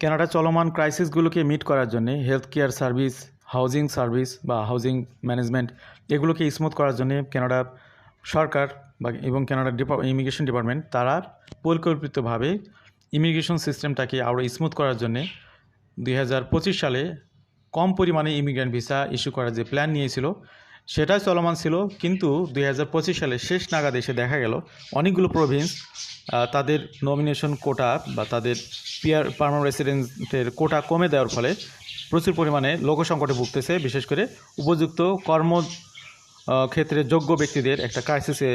Canada চলমান ক্রাইসিসগুলোকে meet করার জন্য health care service housing service বা হাউজিং ম্যানেজমেন্ট এগুলোকে স্মুথ করার জন্য কানাডা সরকার বা এবং কানাডা ডিপা ইমিগ্রেশন ডিপার্টমেন্ট তারা পরিকল্পিতভাবে ইমিগ্রেশন সিস্টেমটাকে আরও স্মুথ করার জন্যে দুই হাজার পঁচিশ সালে কম পরিমাণে ইমিগ্রেন্ট ভিসা ইস্যু করার যে প্ল্যান নিয়েছিল সেটা চলমান ছিল। কিন্তু দুই হাজার পঁচিশ সালে শেষ নাগাদ এসে দেখা গেল, অনেকগুলো প্রভিন্স তাদের নমিনেশন কোটা বা তাদের পিয়ার পারমানেন্ট রেসিডেন্টের কোটা কমে দেওয়ার ফলে প্রচুর পরিমাণে লোকসংকটে ভুগতেছে, বিশেষ করে উপযুক্ত কর্ম ক্ষেত্রে যোগ্য ব্যক্তিদের একটা ক্রাইসিসে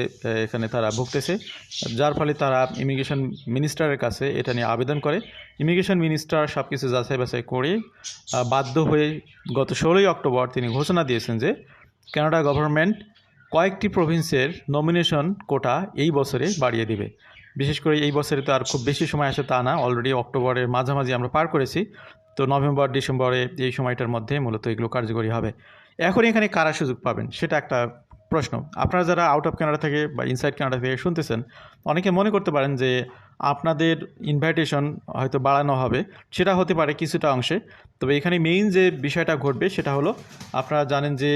এখানে তারা ভুগতেছে, যার ফলে তারা ইমিগ্রেশন মিনিস্টারের কাছে এটা নিয়ে আবেদন করে। ইমিগ্রেশন মিনিস্টার সব কিছু যাচাই বাছাই করে বাধ্য হয়ে গত ষোলোই অক্টোবর তিনি ঘোষণা দিয়েছেন যে কানাডা গভর্নমেন্ট কয়েকটি প্রভিন্সের নমিনেশন কোটা এই বছরে বাড়িয়ে দিবে। বিশেষ করে এই বছরে তো আর খুব বেশি সময় আসে তা না। অলরেডি অক্টোবরের মাঝামাঝি আমরা পার করেছি। তো নভেম্বর ডিসেম্বরে এই সময়টার মধ্যে মূলত এগুলো কার্যকরী হবে। এখন এখানে কারা সুযোগ পাবেন সেটা একটা প্রশ্ন। আপনারা যারা আউট অফ কানাডা থেকে বা ইনসাইড কানাডা থেকে শুনতেছেন, অনেকে মনে করতে পারেন যে আপনাদের ইনভাইটেশন হয়তো বাড়ানো হবে, সেটা হতে পারে কিছুটা অংশে। তবে এখানে মেইন যে বিষয়টা ঘটবে সেটা হলো, আপনারা জানেন যে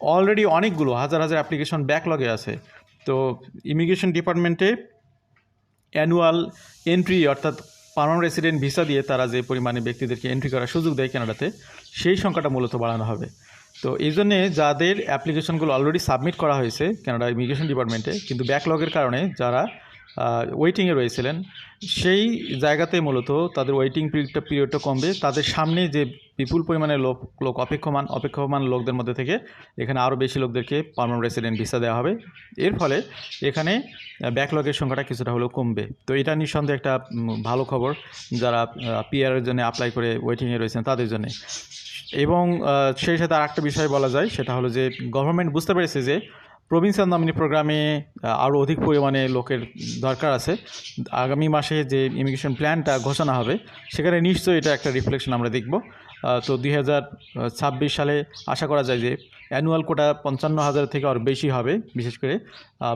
অলরেডি অনেকগুলো, হাজার হাজার অ্যাপ্লিকেশন ব্যাকলগে আছে। তো ইমিগ্রেশন ডিপার্টমেন্টে অ্যানুয়াল এন্ট্রি অর্থাৎ পারমানেন্ট রেসিডেন্ট ভিসা দিয়ে তারা যে পরিমাণে ব্যক্তিদেরকে এন্ট্রি করার সুযোগ দেয় কানাডাতে সেই সংখ্যাটা মূলত বাড়ানো হবে। তো এই জন্যে যাদের অ্যাপ্লিকেশনগুলো অলরেডি সাবমিট করা হয়েছে কানাডা ইমিগ্রেশন ডিপার্টমেন্টে কিন্তু ব্যাকলগের কারণে যারা ওয়েটিংয়ে রয়েছিলেন, সেই জায়গাতে মূলত তাদের ওয়েটিং পিরিয়ডটা পিরিয়ডটা কমবে। তাদের সামনে যে বিপুল পরিমাণে লোক লোক অপেক্ষমান অপেক্ষমান লোকদের মধ্যে থেকে এখানে আরও বেশি লোকদেরকে পারমানেন্ট রেসিডেন্ট ভিসা দেওয়া হবে। এর ফলে এখানে ব্যাকলগের সংখ্যাটা কিছুটা হলেও কমবে। তো এটা নিঃসন্দেহে একটা ভালো খবর যারা পিআরের জন্য অ্যাপ্লাই করে ওয়েটিংয়ে রয়েছেন তাদের জন্য। এবং সেই সাথে আরেকটা বিষয় বলা যায়, সেটা হলো যে গভর্নমেন্ট বুঝতে পেরেছে যে প্রভিন্সিয়াল নমিনি প্রোগ্রামে আরও অধিক পরিমাণে লোকের দরকার আছে। আগামী মাসে যে ইমিগ্রেশন প্ল্যানটা ঘোষণা হবে, সেখানে নিশ্চয়ই এটা একটা রিফ্লেকশন আমরা দেখব। তো দুই হাজার ছাব্বিশ সালে আশা করা যায় যে অ্যানুয়াল কোটা পঞ্চান্ন হাজার থেকে আরও বেশি হবে, বিশেষ করে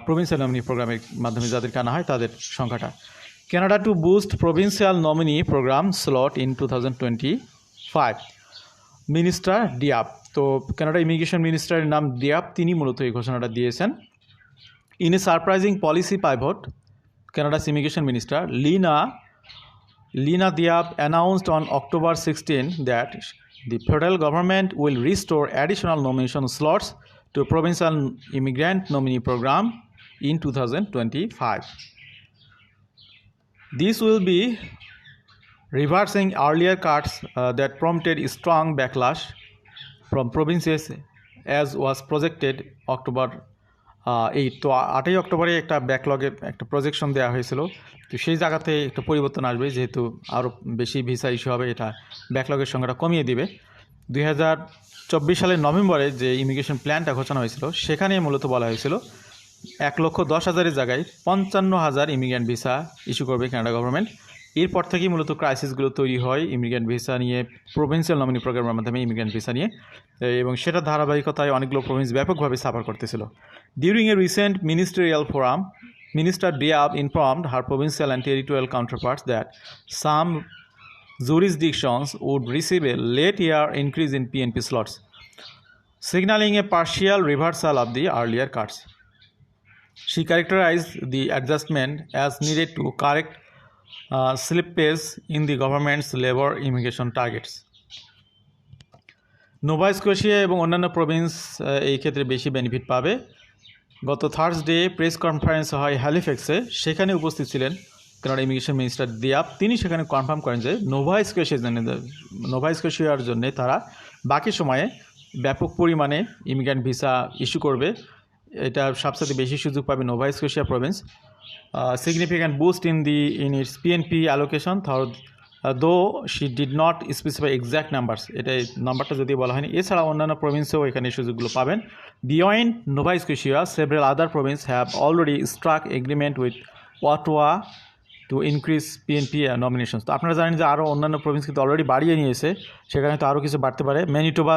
প্রভিন্সিয়াল নমিনি প্রোগ্রামের মাধ্যমে যাদেরকে আনা হয় তাদের সংখ্যাটা। Canada to boost provincial nominee programme slot in two thousand twenty five minister Diab তো কানাডা ইমিগ্রেশন মিনিস্টারের নাম ডিয়াপ তিনি মূলত এই ঘোষণাটা দিয়েছেন। In a surprising policy pivot Canada's immigration minister Lina Lina Diab announced on October 16 that the federal government will restore additional nomination slots to provincial immigrant nominee program in 2025. This will be reversing earlier cuts uh, that prompted strong backlash from provinces as was projected October এই তো আটই অক্টোবরে একটা ব্যাকলগে একটা projection দেওয়া হয়েছিল। তো সেই জায়গাতে একটা পরিবর্তন আসবে, যেহেতু আরও বেশি ভিসা ইস্যু হবে, এটা ব্যাকলগের সংখ্যাটা কমিয়ে দিবে। দুই হাজার চব্বিশ সালের নভেম্বরে যে ইমিগ্রেশন প্ল্যানটা ঘোষণা হয়েছিল সেখানে মূলত বলা হয়েছিল, এক লক্ষ দশ হাজারের জায়গায় পঞ্চান্ন হাজার ইমিগ্রেন্ট ভিসা ইস্যু করবে কানাডা গভর্নমেন্ট এরপর থেকেই মূলত ক্রাইসিসগুলো তৈরি হয় ইমিগ্রেন্ট ভিসা নিয়ে প্রভিন্সিয়াল নমিনি প্রোগ্রামের মাধ্যমে ইমিগ্রেন্ট ভিসা নিয়ে। এবং সেটা ধারাবাহিকতায় অনেকগুলো প্রভিন্স ব্যাপকভাবে সাফার করতেছিল। During a recent ministerial forum minister Diab informed her provincial and territorial counterparts that some jurisdictions would receive a late year increase in PNP slots signalling a partial reversal of the earlier cuts she characterise the adjustment as needed to correct uh, slippage in the government's labor immigration targets. Nova Scotia এবং অন্যান্য Province এই ক্ষেত্রে বেশি benefit পাবে। গত Thursday press conference হয় হ্যালিফ্যাক্সে সেখানে উপস্থিত ছিলেন কানাডা ইমিগ্রেশন মিনিস্টার দিয়াপ তিনি সেখানে কনফার্ম করেন যে নোভা স্কোশিয়ার জন্য নোভা স্কোশিয়ার জন্য তারা বাকি সময়ে ব্যাপক পরিমাণে ইমিগ্রেন্ট ভিসা ইস্যু করবে। এটা সবচেয়ে বেশি সুযোগ পাবে Nova Scotia province significant boost in the in its PNP allocation থার দো she did not specify exact numbers এটা নাম্বারটা যদি বলা হয়নি। এছাড়া অন্যান্য প্রভিন্সেও এখানে সুযোগগুলো পাবেন। Beyond Nova Scotia several other province have already struck agreement with Ottawa to increase PNP nominations তো আপনারা জানেন যে আরও অন্যান্য প্রভিন্স কিন্তু অলরেডি বাড়িয়ে নিয়েছে। সেখানে তো আরও কিছু বাড়তে পারে। Manitoba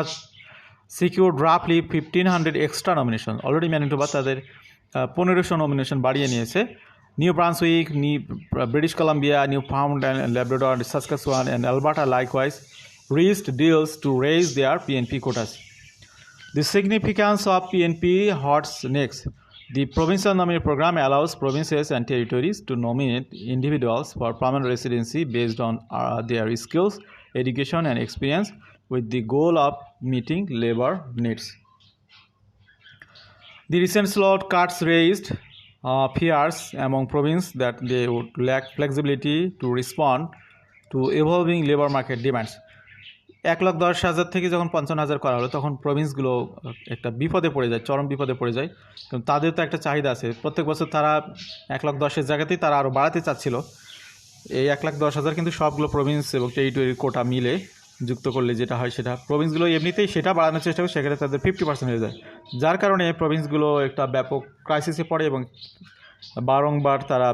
secured রাফলি fifteen hundred extra nomination already Manitoba তাদের পনেরোশো নমিনেশন বাড়িয়ে নিয়েছে New Brunswick, New, British Columbia, Newfoundland and Labrador, Saskatchewan, and Alberta likewise reached deals to raise their PNP quotas. The significance of PNP What's next? The provincial nominee program allows provinces and territories to nominate individuals for permanent residency based on uh, their skills, education, and experience with the goal of meeting labor needs. The recent slot cuts raised uh, fears among province that they would lack flexibility to respond to evolving labor market demands. এক লাখ দশ হাজার থেকে যখন পঞ্চান্ন হাজার করা হলো তখন প্রভিন্সগুলো একটা বিপদে পড়ে যায় চরম বিপদে পড়ে যায় কারণ তাদের তো একটা চাহিদা আছে প্রত্যেক বছর তারা এক লাখ দশের জায়গাতেই তারা আরও বাড়াতে চাচ্ছিল এই এক লাখ দশ হাজার কিন্তু সবগুলো প্রভিন্স এবং টেরিটরির কোটা মিলে যুক্ত করলে যেটা হয় সেটা। প্রভিন্সগুলো এমনিতেই সেটা বাড়ানোর চেষ্টা করে সেখানে তাদের ফিফটি পার্সেন্ট হয়ে যায়। যার কারণে প্রভিন্সগুলো একটা ব্যাপক ক্রাইসিসে পড়ে এবং বারংবার তারা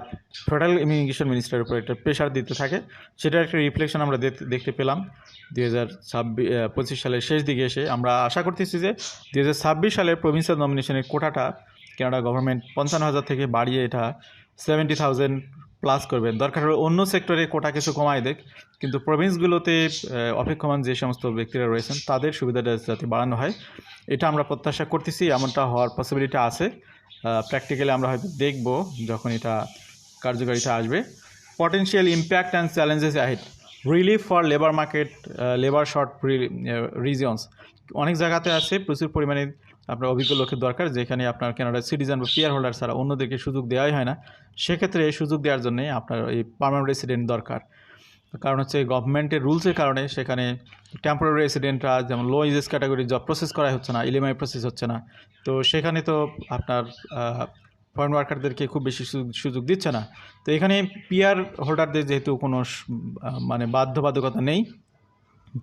ফেডারেল ইমিগ্রেশন মিনিস্টারের উপর একটা প্রেশার দিতে থাকে। সেটার একটা রিফ্লেকশন আমরা দেখতে- পেলাম দুই হাজার ছাব্বিশ সালের শেষ দিকে এসে। আমরা আশা করতেছি যে দুই হাজার ছাব্বিশ সালের প্রভিন্সিয়াল নমিনেশনের কোটাটা কানাডা গভর্নমেন্ট পঞ্চান্ন হাজার থেকে বাড়িয়ে এটা সেভেন্টি থাউজেন্ড প্লাস করবেন। দরকার হলে অন্য সেক্টরে কোটা কিছু কমায় দেখ। কিন্তু প্রভিন্সগুলোতে অপেক্ষমান যে সমস্ত ব্যক্তিরা রয়েছেন, তাদের সুবিধাটা যাতে বাড়ানো হয়, এটা আমরা প্রত্যাশা করতেছি, এমনটা হওয়ার পসিবিলিটি আছে। প্র্যাকটিক্যালি আমরা হয়তো দেখব যখন এটা কার্যকারিতা আসবে। Potential impact and challenges ahead relief for labour market labour short regions অনেক জায়গাতে আছে, প্রচুর পরিমাণে আপনার অভিজ্ঞ লোকের দরকার, যেখানে আপনার কানাডার সিটিজেন বা পিয়ার হোল্ডার ছাড়া অন্যদেরকে সুযোগ দেওয়াই হয় না। সেক্ষেত্রে এই সুযোগ দেওয়ার জন্যে আপনার এই পার্মানেন্ট রেসিডেন্ট দরকার। কারণ হচ্ছে গভর্নমেন্টের রুলসের কারণে সেখানে টেম্পোরারি রেসিডেন্টরা যেমন low wages category job process করা হচ্ছে না ইলিমাই প্রসেস হচ্ছে না। তো সেখানে তো আপনার ফরেন ওয়ার্কারদেরকে খুব বেশি সুযোগ দিচ্ছে না। তো এখানে পিয়ার হোল্ডারদের যেহেতু কোনো মানে বাধ্যবাধকতা নেই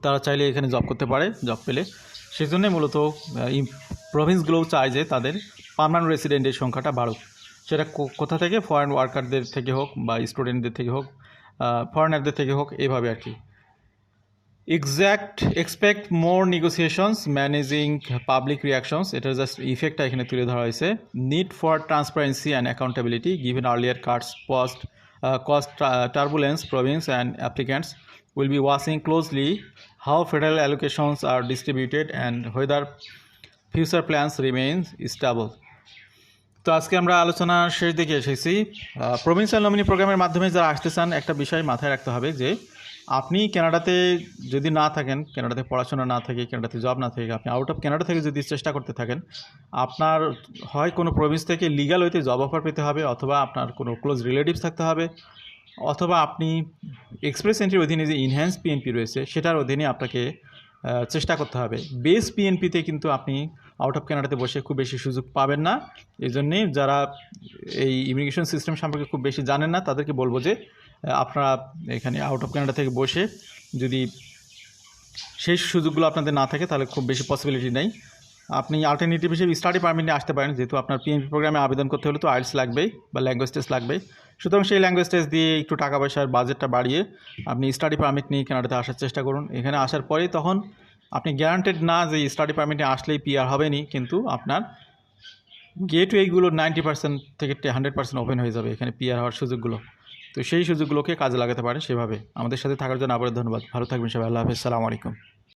তারা চাইলে এখানে জব করতে পারে জব পেলে। সেই জন্যে মূলত প্রভিন্সগুলোও চায় যে তাদের পার্মানেন্ট রেসিডেন্টের সংখ্যাটা বাড়ুক। সেটা কোথা থেকে? ফরেন ওয়ার্কারদের থেকে হোক বা স্টুডেন্টদের থেকে হোক ফরেনারদের থেকে হোক, এভাবে আর কি। Exact expect more negotiations managing public reactions এটার জাস্ট ইফেক্টটা এখানে তুলে ধরা হয়েছে। Need for transparency and accountability given earlier cuts post cost turbulence province and applicants will be watching closely how federal allocations are distributed and whether future plans remain stable. তো আজকে আমরা আলোচনার শেষ দিকে এসেছি প্রভিন্সিয়াল নমিনি প্রোগ্রামের মাধ্যমে যারা আসতে চান, একটা বিষয় মাথায় রাখতে হবে যে, আপনি কানাডাতে যদি না থাকেন কানাডাতে পড়াশোনা না থাকে কানাডাতে জব না থাকে, আপনি আউট অফ কানাডা থেকে যদি চেষ্টা করতে থাকেন, আপনার হয় কোনো প্রভিন্স থেকে লিগাল হইতে জব অফার পেতে হবে, অথবা আপনার কোনো ক্লোজ রিলেটিভস থাকতে হবে, অথবা আপনি এক্সপ্রেস এন্ট্রির অধীনে যে ইনহ্যান্স পিএনপি রয়েছে, সেটার অধীনে আপনাকে চেষ্টা করতে হবে। বেস পিএনপিতে কিন্তু আপনি আউট অফ কানাডাতে বসে খুব বেশি সুযোগ পাবেন না। এই জন্যেই যারা এই ইমিগ্রেশন সিস্টেম সম্পর্কে খুব বেশি জানেন না, তাদেরকে বলব যে আপনারা এখানে আউট অফ কানাডা থেকে বসে যদি সেই সুযোগগুলো আপনাদের না থাকে, তাহলে খুব বেশি পসিবিলিটি নেই। আপনি অল্টারনেটিভ হিসেবে স্টাডি পারমিটে আসতে পারেন, যেহেতু আপনার পিএনপি প্রোগ্রামে আবেদন করতে হলে তো আইলস লাগবেই বা ল্যাঙ্গুয়েজ টেস্ট লাগবেই। সুতরাং সেই ল্যাঙ্গুয়েজ টেস্ট দিয়ে একটু টাকা পয়সার বাজেটটা বাড়িয়ে আপনি স্টাডি পারমিট নিয়ে কানাডাতে আসার চেষ্টা করুন। এখানে আসার পরেই তখন আপনি গ্যারান্টেড না যে স্টাডি পারমিটে আসলেই পিআর হবেনি কিন্তু আপনার গেট এইগুলো নাইনটি পার্সেন্ট থেকে হান্ড্রেড পার্সেন্ট ওপেন হয়ে যাবে এখানে পিআর হওয়ার সুযোগগুলো। তো সেই সুযোগগুলোকে কাজে লাগাতে পারেন সেভাবে। আমাদের সাথে থাকার জন্য আবার ধন্যবাদ। ভালো থাকবেন সবাই। আল্লাহ হাফিজ। সালামু আলাইকুম।